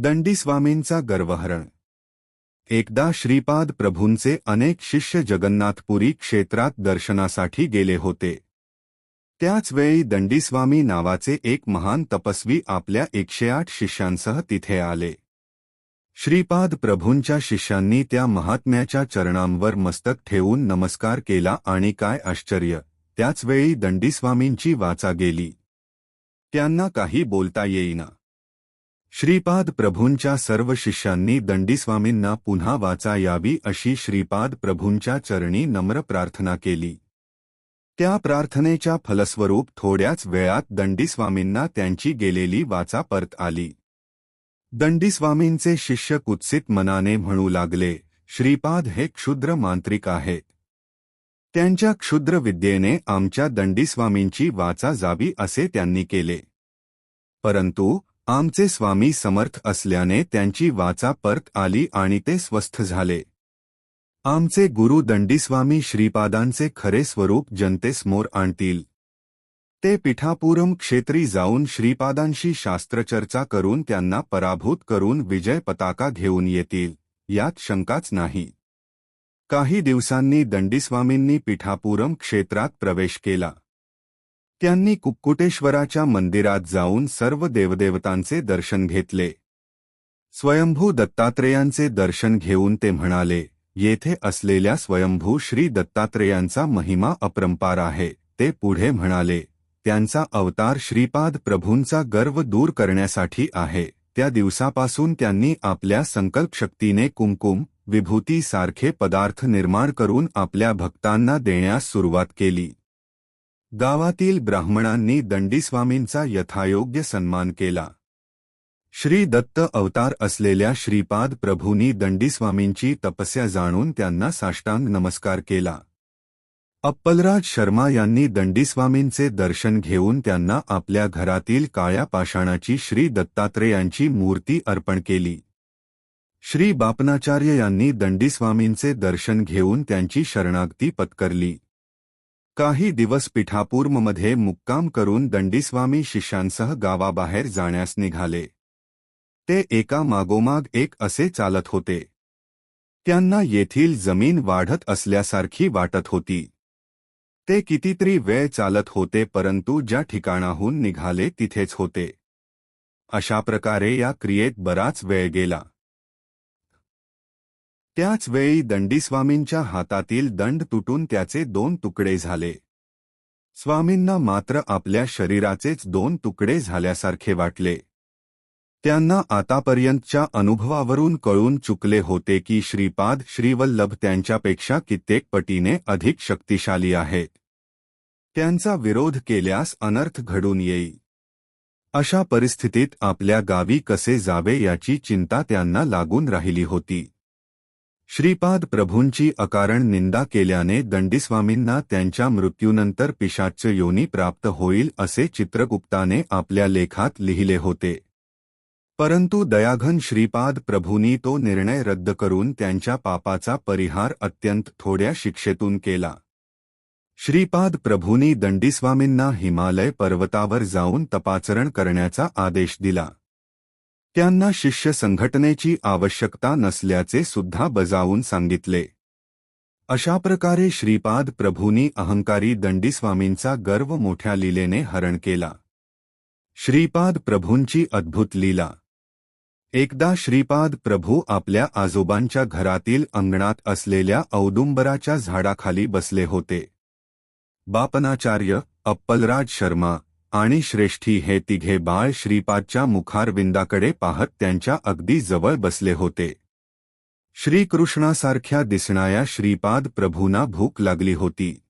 दंडीस्वामींचा गर्वहरण. एकदा श्रीपाद प्रभूंचे अनेक शिष्य जगन्नाथपुरी क्षेत्रात दर्शनासाठी गेले होते. त्याचवेळी दंडीस्वामी नावाचे एक महान तपस्वी आपल्या एकशे आठ शिष्यांसह तिथे आले. श्रीपाद प्रभूंच्या शिष्यांनी त्या महात्म्याच्या चरणांवर मस्तक ठेवून नमस्कार केला आणि काय आश्चर्य त्याचवेळी दंडीस्वामींची वाचा गेली. त्यांना काही बोलता येईना. श्रीपाद प्रभूंच्या सर्व शिष्यांनी दंडीस्वामींना पुन्हा वाचा यावी अशी श्रीपाद प्रभूंच्या चरणी नम्र प्रार्थना केली. त्या प्रार्थनेच्या फलस्वरूप थोड्याच वेळात दंडीस्वामींना त्यांची गेलेली वाचा परत आली. दंडीस्वामींचे शिष्य कुत्सित मनाने म्हणू लागले श्रीपाद हे क्षुद्र मांत्रिक आहेत त्यांच्या क्षुद्र विद्येने आमच्या दंडीस्वामींची वाचा जावी असे त्यांनी केले. परंतु आमचे स्वामी समर्थ असल्याने त्यांची वाचा परत आली आणि ते स्वस्थ झाले. आमचे गुरु दंडीस्वामी श्रीपादांचे खरे स्वरूप जनतेसमोर आणतील. ते पिठापुरम क्षेत्री जाऊन श्रीपादांशी शास्त्रचर्चा करून त्यांना पराभूत करून विजय पताका घेऊन येतील यात शंकाच नाही. काही दिवसांनी दंडीस्वामींनी पिठापुरम क्षेत्रात प्रवेश केला. त्यांनी कुक्कुटेश्वराच्या मंदिरात जाऊन सर्व देवदेवतांचे दर्शन घेतले. स्वयंभू दत्तात्रेयांचे दर्शन घेऊन ते म्हणाले येथे असलेल्या स्वयंभू श्री दत्तात्रेयांचा महिमा अपरंपार आहे. ते पुढे म्हणाले त्यांचा अवतार श्रीपाद प्रभूंचा गर्व दूर करण्यासाठी आहे. त्या दिवसापासून त्यांनी आपल्या संकल्पशक्तीने कुमकुम विभूती सारखे पदार्थ निर्माण करून आपल्या भक्तांना देण्यास सुरुवात केली. गावातील ब्राह्मणांनी दंडीस्वामींचा यथायोग्य सन्मान केला. श्री दत्त अवतार असलेल्या श्रीपाद प्रभूंनी दंडीस्वामींची तपस्या जाणून त्यांना साष्टांग नमस्कार केला. अप्पलराज शर्मा यांनी दंडीस्वामींचे दर्शन घेऊन त्यांना आपल्या घरातील काळ्या पाषाणाची श्री दत्तात्रेयांची मूर्ती अर्पण केली. श्री बापनाचार्य यांनी दंडीस्वामींचे दर्शन घेऊन त्यांची शरणागती पत्करली. काही दिवस पिठापूर्ममध्ये मुक्काम करून दंडीस्वामी शिष्यांसह गावाबाहेर जाण्यास निघाले. ते एका मागोमाग एक असे चालत होते. त्यांना येथील जमीन वाढत असल्यासारखी वाटत होती. ते कितीतरी वेळ चालत होते परंतु ज्या ठिकाणाहून निघाले तिथेच होते. अशा प्रकारे या क्रियेत बराच वेळ गेला. त्याच वेळी दंडीस्वामींच्या हातातील दंड तुटून त्याचे दोन तुकडे झाले. स्वामींना मात्र आपल्या शरीराचेच दोन तुकडे झाल्यासारखे वाटले. त्यांना आतापर्यंतच्या अनुभवावरून कळून चुकले होते की श्रीपाद श्रीवल्लभ त्यांच्यापेक्षा कित्येक पटीने अधिक शक्तिशाली आहेत त्यांचा विरोध केल्यास अनर्थ घडून येई अशा परिस्थितीत आपल्या गावी कसे जावे याची चिंता त्यांना लागून राहिली होती. श्रीपाद प्रभूंची अकारण निंदा केल्याने दंडीस्वामींना त्यांच्या मृत्यूनंतर पिशाच्च योनी प्राप्त होईल असे चित्रगुप्ताने आपल्या लेखात लिहिले होते. परंतु दयाघन श्रीपाद प्रभूंनी तो निर्णय रद्द करून त्यांच्या पापाचा परिहार अत्यंत थोड्या शिक्षेतून केला. श्रीपाद प्रभूंनी दंडीस्वामींना हिमालय पर्वतावर जाऊन तपाचरण करण्याचा आदेश दिला. त्यांना शिष्य संघटनेची आवश्यकता नसल्याचे सुद्धा बजावून सांगितले. अशा प्रकारे श्रीपाद प्रभूंनी अहंकारी दंडीस्वामींचा गर्व मोठ्या लीलेने हरण केला. श्रीपाद प्रभूंची अद्भुत लीला. एकदा श्रीपाद प्रभू आपल्या आजोबांच्या घरातील अंगणात असलेल्या औदुंबराच्या झाडाखाली बसले होते. बापनाचार्य अप्पलराज शर्मा आणि श्रेष्ठी हे तिघे बाळ श्रीपादच्या मुखारविंदाकडे पाहत त्यांच्या अगदी जवळ बसले होते. श्रीकृष्णासारख्या दिसणाऱ्या श्रीपाद प्रभूंना भूक लागली होती.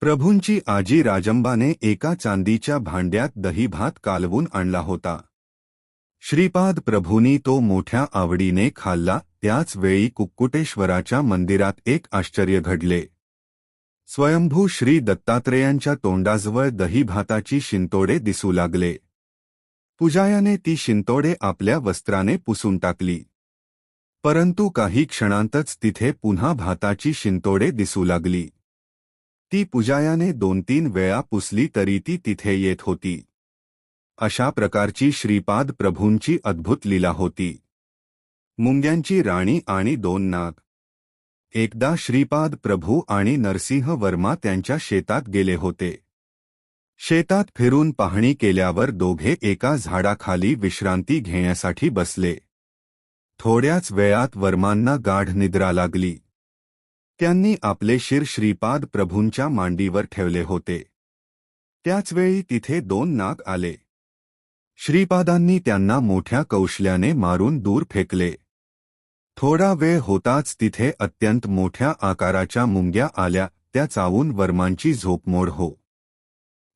प्रभूंची आजी राजंबाने एका चांदीच्या भांड्यात दही भात कालवून आणला होता. श्रीपाद प्रभूंनी तो मोठ्या आवडीने खाल्ला त्याच वेळी कुक्कुटेश्वराच्या मंदिरात एक आश्चर्य घडले. स्वयंभू श्री दत्तात्रेयांच्या तोंडाजवळ दही भाताची शिंतोडे दिसू लागले. पुजायाने ती शिंतोडे आपल्या वस्त्राने पुसून टाकली. परंतु काही क्षणांतच तिथे पुन्हा भाताची शिंतोडे दिसू लागली. ती पुजायाने दोन तीन वेळा पुसली तरी ती तिथे येत होती. अशा प्रकारची श्रीपाद प्रभूंची अद्भुत लीला होती. मुंग्यांची राणी आणि दोन नाग. एकदा श्रीपाद प्रभू आणि नरसिंह वर्मा त्यांच्या शेतात गेले होते. शेतात फिरून पाहणी केल्यावर दोघे एका झाडाखाली विश्रांती घेण्यासाठी बसले. थोड्याच वेळात वर्मांना गाढ निद्रा लागली. त्यांनी आपले शिर श्रीपाद प्रभूंच्या मांडीवर ठेवले होते. त्याचवेळी तिथे दोन नाग आले. श्रीपादांनी त्यांना मोठ्या कौशल्याने मारून दूर फेकले. थोडा वेळ होताच तिथे अत्यंत मोठ्या आकाराच्या मुंग्या आल्या त्या चावून वर्मांची झोपमोड हो.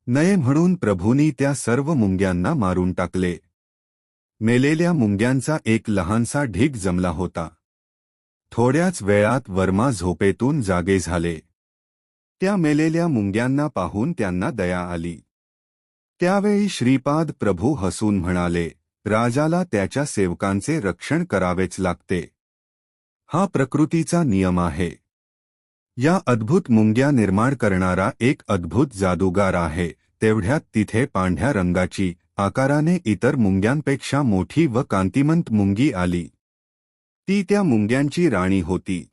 नये म्हणून प्रभूंनी त्या सर्व मुंग्यांना मारून टाकले. मेलेल्या मुंग्यांचा एक लहानसा ढीग जमला होता. थोड्याच वेळात वर्मा झोपेतून जागे झाले. त्या मेलेल्या मुंग्यांना पाहून त्यांना दया आली. त्यावेळी श्रीपाद प्रभू हसून म्हणाले राजाला त्याच्या सेवकांचे रक्षण करावेच लागते. हा प्रकृतीचा नियम आहे. या अद्भुत मुंग्या निर्माण करणारा एक अद्भुत जादूगार आहे. तेवढ्यात तिथे पांढ्या रंगाची आकाराने इतर मुंग्यांपेक्षा मोठी व कांतिमंत मुंगी आली. ती त्या मुंग्यांची राणी होती.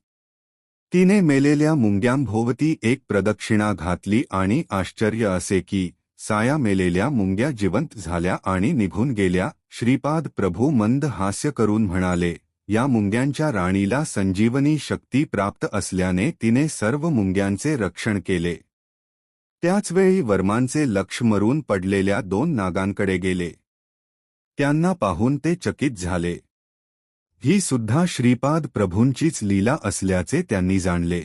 तिने मेलेल्या मुंग्यांभोवती एक प्रदक्षिणा घातली आणि आश्चर्य असे की साया मेलेल्या मुंग्या जिवंत झाल्या आणि निघून गेल्या. श्रीपाद प्रभू मंद हास्य करून म्हणाले या मुंग्यांच्या राणीला संजीवनी शक्ती प्राप्त असल्याने तिने सर्व मुंग्यांचे रक्षण केले. त्याचवेळी वर्मांचे लक्ष मरून पडलेल्या दोन नागांकडे गेले. त्यांना पाहून ते चकित झाले. ही सुद्धा श्रीपाद प्रभूंचीच लीला असल्याचे त्यांनी जाणले.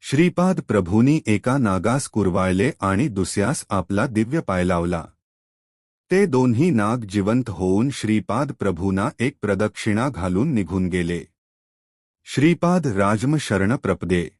श्रीपाद प्रभूंनी एका नागास कुरवाळले आणि दुसऱ्यास आपला दिव्य पाय लावला. ते दोन्ही नाग जिवंत होऊन श्रीपाद प्रभूंना एक प्रदक्षिणा घालून निघून गेले. श्रीपाद राजम शरण प्रपदे.